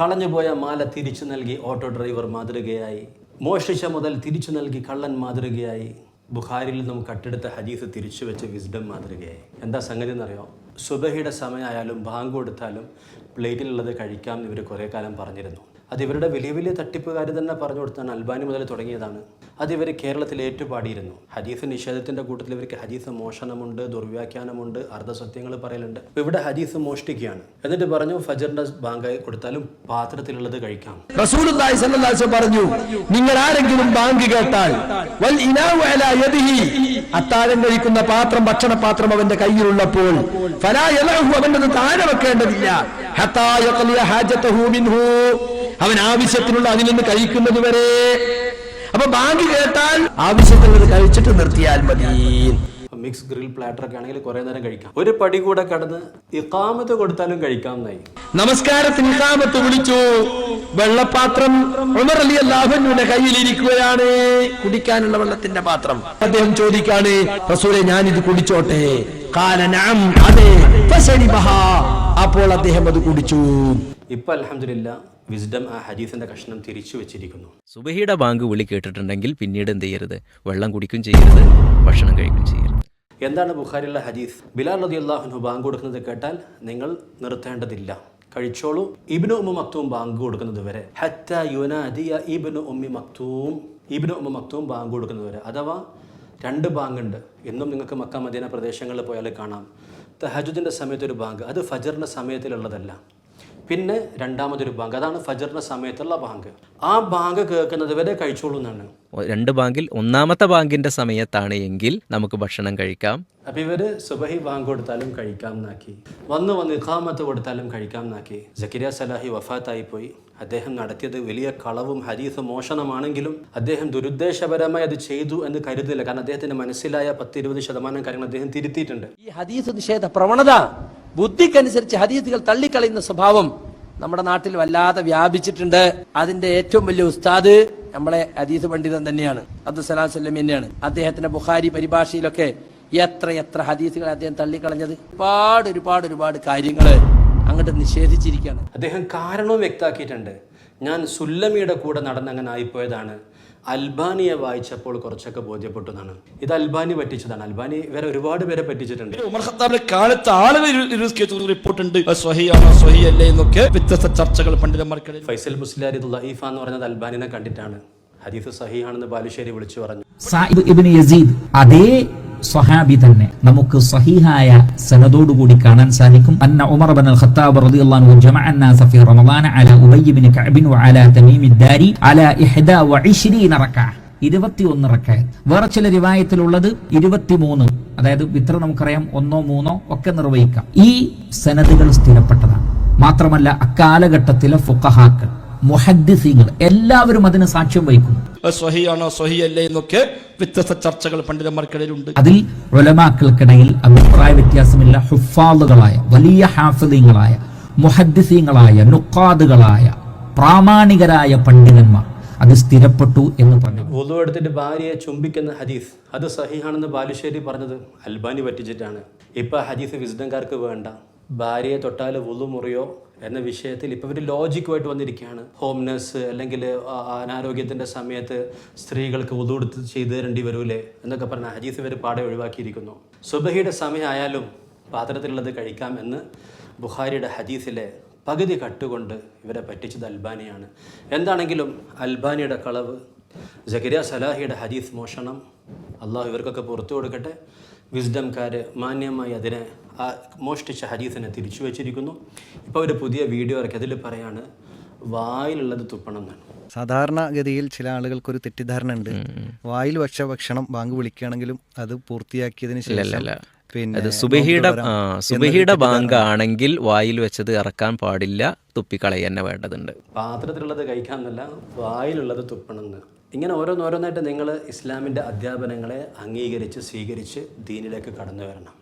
കളഞ്ഞുപോയ മാല തിരിച്ചു നൽകി auto driver മാതൃകയായി. മോഷ്ടിച്ച മുതൽ തിരിച്ചു നൽകി കള്ളൻ മാതൃകയായി. ബുഖാരിൽ നിന്നും കട്ടെടുത്ത ഹദീസ് തിരിച്ചു വെച്ച് വിസ്ഡം മാതൃകയായി. എന്താ സംഗതി എന്നറിയോ? സുബഹിയുടെ സമയമായാലും ബാങ്ക് കൊടുത്താലും പ്ലേറ്റിലുള്ളത് കഴിക്കാം എന്ന് ഇവർ കുറേ കാലം പറഞ്ഞിരുന്നു. അത് ഇവരുടെ വലിയ വലിയ തട്ടിപ്പുകാർ തന്നെ പറഞ്ഞു കൊടുത്താണ് അൽബാനി മുതൽ തുടങ്ങിയതാണ്. അത് ഇവർ കേരളത്തിൽ ഏറ്റുപാടിയിരുന്നു. ഹദീസ് നിഷേധത്തിന്റെ കൂട്ടത്തിൽ ഇവർക്ക് ഹദീസ് മോഷണമുണ്ട് ദുർവ്യാഖ്യാനമുണ്ട് അർദ്ധസത്യങ്ങൾ പറയലുണ്ട്. ഇവിടെ ഹദീസ് മോഷ്ടിക്കുകയാണ്. എന്നിട്ട് പറഞ്ഞു ഫജറിന്റെ ബാങ്ക് കൊടുത്താലും പാത്രത്തിലുള്ളത് കഴിക്കാം. പറഞ്ഞു നിങ്ങൾ ആരെങ്കിലും ബാങ്ക് കേട്ടാൽ അത്താഴം കഴിക്കുന്ന പാത്രം ഭക്ഷണ പാത്രം അവന്റെ കയ്യിലുള്ളപ്പോൾ അവന്റെ താഴെ വെക്കേണ്ടതില്ല. അവൻ ആവശ്യത്തിനുള്ള അതിൽ നിന്ന് കഴിക്കുന്നത് വരെ. അപ്പൊ ബാങ്ക് കേട്ടാൽ ആവശ്യത്തിനുള്ളത് കഴിച്ചിട്ട് നിർത്തിയാൽ മതി. മിക്സ് ഗ്രിൽ പ്ലാറ്റർ ഒക്കെ ആണെങ്കിൽ കുറെ നേരം കഴിക്കാം. ഒരു പടി കൂടെ കടന്ന് ഇക്കാമത്ത് കൊടുത്താലും കഴിക്കാം എന്നായി നമസ്കാരത്തിന് ഇക്കാമത്ത് വിളിച്ചു. വെള്ളപ്പാത്രം ഉമർ അലി അള്ളാഹുവിന്റെ കയ്യിലിരിക്കുകയാണ്. കുടിക്കാനുള്ള വെള്ളത്തിന്റെ പാത്രം. അദ്ദേഹം ചോദിക്കാണ് റസൂലെ ഞാൻ ഇത് കുടിച്ചോട്ടെ കാലനാം അതെ. അപ്പോൾ അദ്ദേഹം അത് കുടിച്ചു. ഇപ്പൊ അലഹമില്ല വിസ്ഡം ആ ഹദീസിന്റെ കഷ്ണം തിരിച്ചു വെച്ചിരിക്കുന്നു. സുബഹിയുടെ ബാങ്ക് വിളി കേട്ടിട്ടുണ്ടെങ്കിൽ പിന്നീട് എന്ത് ചെയ്യരുത്? വെള്ളം കുടിക്കും ചെയ്യരുത് ഭക്ഷണം കഴിക്കും ചെയ്യരുത്. എന്താണ് ബുഖാരിയുള്ള ഹദീസ്? ബിലാൽ റതി അള്ളാഹുനു ബാങ്ക് കൊടുക്കുന്നത് കേട്ടാൽ നിങ്ങൾ നിർത്തേണ്ടതില്ല. കഴിച്ചോളൂ. ഇബിനു ഉമ്മ മക്തൂം ബാങ്ക് കൊടുക്കുന്നത് വരെ. ഹത്ത യുനാദിയ ഇബിനു ഉമ്മി മക്തൂം ഇബിനു ഉമ്മ മക്തൂം ബാങ്ക് കൊടുക്കുന്നത് വരെ. അഥവാ രണ്ട് ബാങ്കുണ്ട്. എന്നും നിങ്ങൾക്ക് മക്ക മദീന പ്രദേശങ്ങളിൽ പോയാൽ കാണാം. തഹജുദിന്റെ സമയത്ത് ഒരു ബാങ്ക്. അത് ഫജറിന്റെ സമയത്തിലുള്ളതല്ല. പിന്നെ രണ്ടാമതൊരു ബാങ്ക് അതാണ് ഫജറിന്റെ സമയത്തുള്ള ബാങ്ക്. ആ ബാങ്ക് കേൾക്കുന്നത് വരെ കഴിച്ചോളൂ എന്നാണ്. രണ്ട് ബാങ്കിൽ ഒന്നാമത്തെ ബാങ്കിന്റെ സമയത്താണ് എങ്കിൽ നമുക്ക് ഭക്ഷണം കഴിക്കാം. അപ്പൊ ഇവർ സുബഹി ബാങ്ക് കൊടുത്താലും കഴിക്കാം എന്നാക്കി. വന്ന് വന്ന് ഇഖാമത്ത് കൊടുത്താലും കഴിക്കാം എന്നാക്കി. ജക്കിരിയ സലാഹി വഫാത്തായി പോയി അദ്ദേഹം നടത്തിയത് വലിയ കളവും ഹരീസ് മോഷണമാണെങ്കിലും അദ്ദേഹം ദുരുദ്ദേശപരമായി അത് ചെയ്തു എന്ന് കരുതില്ല കാരണം അദ്ദേഹത്തിന്റെ മനസ്സിലായ പത്ത് ഇരുപത് ശതമാനം കാര്യങ്ങൾ അദ്ദേഹം തിരുത്തിയിട്ടുണ്ട്. ഈ ഹദീസ് നിഷേധ പ്രവണത ബുദ്ധിക്കനുസരിച്ച് ഹദീസുകൾ തള്ളിക്കളയുന്ന സ്വഭാവം നമ്മുടെ നാട്ടിൽ വല്ലാതെ വ്യാപിച്ചിട്ടുണ്ട്. അതിന്റെ ഏറ്റവും വലിയ ഉസ്താദ് നമ്മളെ ഹദീസ് പണ്ഡിതൻ തന്നെയാണ്. അബ്ദുസലാം സ്വല്ലം തന്നെയാണ്. അദ്ദേഹത്തിന്റെ ബുഖാരി പരിഭാഷയിലൊക്കെ എത്ര എത്ര ഹദീസുകൾ അദ്ദേഹം തള്ളിക്കളഞ്ഞത്. ഒരുപാട് ഒരുപാട് ഒരുപാട് കാര്യങ്ങൾ അങ്ങോട്ട് നിഷേധിച്ചിരിക്കുകയാണ്. അദ്ദേഹം കാരണവും വ്യക്തമാക്കിയിട്ടുണ്ട്. ഞാൻ സുല്ലമിയുടെ കൂടെ നടന്നങ്ങനെ ആയിപ്പോയതാണ് അൽബാനിയെ വായിച്ചപ്പോൾ കുറച്ചൊക്കെ ബോധ്യപ്പെട്ടു എന്നാണ്. ഇത് അൽബാനി പറ്റിച്ചതാണ്. അൽബാനി വേറെ ഒരുപാട് പേരെ പറ്റിച്ചിട്ടുണ്ട്. ഉമർ ഖത്താബിന്റെ കാലത്ത് ആളുകൾ റിപ്പോർട്ട് ഉണ്ട് സ്വഹിയല്ലേ എന്നൊക്കെ വ്യത്യസ്ത ചർച്ചകൾ പണ്ഡിതന്മാർക്കിടയിൽ. ഫൈസൽ മുസ്ലിയാർ ഇത് എന്ന് പറഞ്ഞത് അൽബാനിനെ കണ്ടിട്ടാണ്. ഹദീസ് സഹിയാണെന്ന് ബാലുശ്ശേരി വിളിച്ചു പറഞ്ഞു. സായിബ് ഇബ്നു യസീദ് അതേ സ്വഹാബി തന്നെ നമുക്ക് സഹീഹായ സനദോടുകൂടി കാണാൻ സാധിക്കും അന്ന ഉമർ ബൻ ഖത്താബ് റളിയല്ലാഹു അൻഹു ജമഅ الناس في رمضان على ابي بن كعب وعلى تميم الداري على 21 റക്അ 21 റക്അത്ത് വേറെ ചില റിവായത്തിലുള്ളത് 23 അതായത് വിത്ര നമുക്കറിയാം ഒന്നോ മൂന്നോ ഒക്കെ നിർവഹിക്കാം ഈ സനദുകൾ സ്ഥിരപ്പെട്ടതാണ് മാത്രമല്ല അക്കാലഘട്ടത്തിലെ ഫുഖഹാക്കൾ മുഹദ്ദിസീങ്ങൾ എല്ലാവരും അതിന് സാക്ഷ്യം വഹിക്കുന്നു. സ്വഹിയാണോ സ്വഹിയല്ലേ എന്നൊക്കെ വ്യത്യസ്ത ചർച്ചകൾ പണ്ഡിതന്മാർക്കിടയിൽ ഉണ്ട് അതിൽ ഉലമാക്കൾക്കിടയിൽ അഭിപ്രായ വ്യത്യാസമില്ല. ഹുഫാദുകളായ വലിയ ഹാഫിദീങ്ങളായ മുഹദ്ദിസീങ്ങളായ നുക്കാദുകളായ പ്രാമാണികരായ പണ്ഡിതന്മാർ അത് സ്ഥിരപ്പെട്ടു എന്ന് പറഞ്ഞു. വുളു എടുത്തിട്ട് ഭാര്യയെ ചുംബിക്കുന്ന ഹദീസ് അത് സഹിഹാണെന്ന് ബാലുശ്ശേരി പറഞ്ഞത് അൽബാനി പറ്റിച്ചിട്ടാണ്. ഇപ്പൊ ഹദീസ് വിസ്ഡംകാർക്ക് വേണ്ട. ഭാര്യയെ തൊട്ടാൽ വുളു മുറിയോ എന്ന വിഷയത്തിൽ ഇപ്പോൾ ഒരു ലോജിക്കുമായിട്ട് വന്നിരിക്കുകയാണ്. ഹോം നഴ്സ് അല്ലെങ്കിൽ അനാരോഗ്യത്തിന്റെ സമയത്ത് സ്ത്രീകൾക്ക് വുളു എടുത്ത് ചെയ്തു തരേണ്ടി വരൂലേ എന്നൊക്കെ പറഞ്ഞ ഹദീസ് ഇവർ പാടെ ഒഴിവാക്കിയിരിക്കുന്നു. സുബഹിയുടെ സമയമായാലും പാത്രത്തിലുള്ളത് കഴിക്കാം എന്ന് ബുഖാരിയുടെ ഹദീസിലെ പകുതി കട്ടുകൊണ്ട് ഇവരെ പറ്റിച്ചത് അൽബാനിയാണ്. എന്താണെങ്കിലും അൽബാനിയുടെ കളവ് ജകരിയ സലാഹിയുടെ ഹദീസ് മോഷണം അള്ളാഹു ഇവർക്കൊക്കെ പുറത്തു കൊടുക്കട്ടെ. വിസ്ഡംകാർ മാന്യമായി അതിനെ ആ മോഷ്ടിച്ച ഹരീസിനെ തിരിച്ചു വച്ചിരിക്കുന്നു. ഇപ്പോൾ ഒരു പുതിയ വീഡിയോ ഇറക്കി. അതിൽ പറയാണ് വായിലുള്ളത് തുപ്പണം എന്നാണ്. സാധാരണഗതിയിൽ ചില ആളുകൾക്കൊരു തെറ്റിദ്ധാരണ ഉണ്ട്. വായിൽ വച്ച ഭക്ഷണം ബാങ്ക് വിളിക്കുകയാണെങ്കിലും അത് പൂർത്തിയാക്കിയതിന് ശേഷം പിന്നെ സുബഹിയുടെ ബാങ്ക് ആണെങ്കിൽ വായിൽ വെച്ചത് ഇറക്കാൻ പാടില്ല തുപ്പിക്കളയെന്നെ വേണ്ടതുണ്ട്. പാത്രത്തിലുള്ളത് കഴിക്കാമെന്നല്ല വായിലുള്ളത് തുപ്പണം എന്ന്. ഇങ്ങനെ ഓരോന്നോരോന്നായിട്ട് നിങ്ങൾ ഇസ്ലാമിന്റെ അധ്യാപനങ്ങളെ അംഗീകരിച്ച് സ്വീകരിച്ച് ദീനിലേക്ക് കടന്നു വരണം.